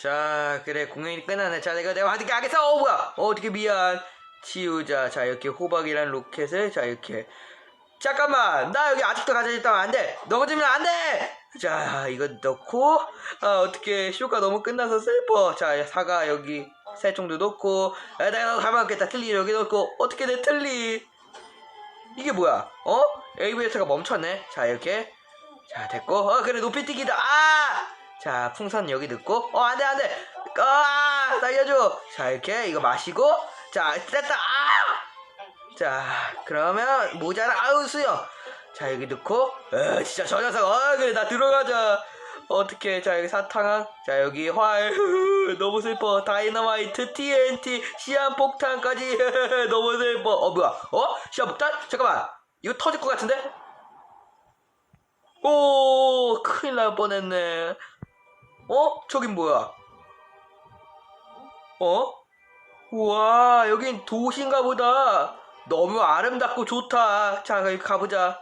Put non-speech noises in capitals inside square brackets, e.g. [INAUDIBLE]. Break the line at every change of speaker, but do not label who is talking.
자 그래 공연이 끝났네. 자 내가 내가 어떻게 하겠어? 어 뭐야? 어 어떻게 미안. 치우자. 자 이렇게 호박이란 로켓을 자 이렇게. 잠깐만. 나 여기 아직도 가져 있다면 안돼. 넘어지면 안돼 자 이거 넣고 아 어떻게 쇼가 너무 끝나서 슬퍼. 자 사과 여기 새총도 넣고 아, 내가 가만 있겠다. 틀리 여기 넣고. 어떻게 내 틀리 이게 뭐야? 어? ABS가 멈췄네. 자 이렇게. 자 됐고. 어 그래 높이 뛰기다. 아 자 풍선 여기 넣고. 어 안돼 안돼. 아 살려줘. 자 이렇게 이거 마시고. 자 됐다. 아! 자 그러면 모자라 아우 수요 자 여기 넣고. 어 진짜 저 녀석 어 그래 나 들어가자. 어떻게 자 여기 사탕 자 여기 활 [LAUGHS] 너무 슬퍼. 다이너마이트 TNT 시한폭탄까지. [LAUGHS] 너무 슬퍼. 어 뭐야? 어? 시한폭탄? 잠깐만. 이거 터질 것 같은데? 오 큰일 날 뻔했네 어? 저긴 뭐야? 어? 우와 여긴 도시인가 보다. 너무 아름답고 좋다. 자 가보자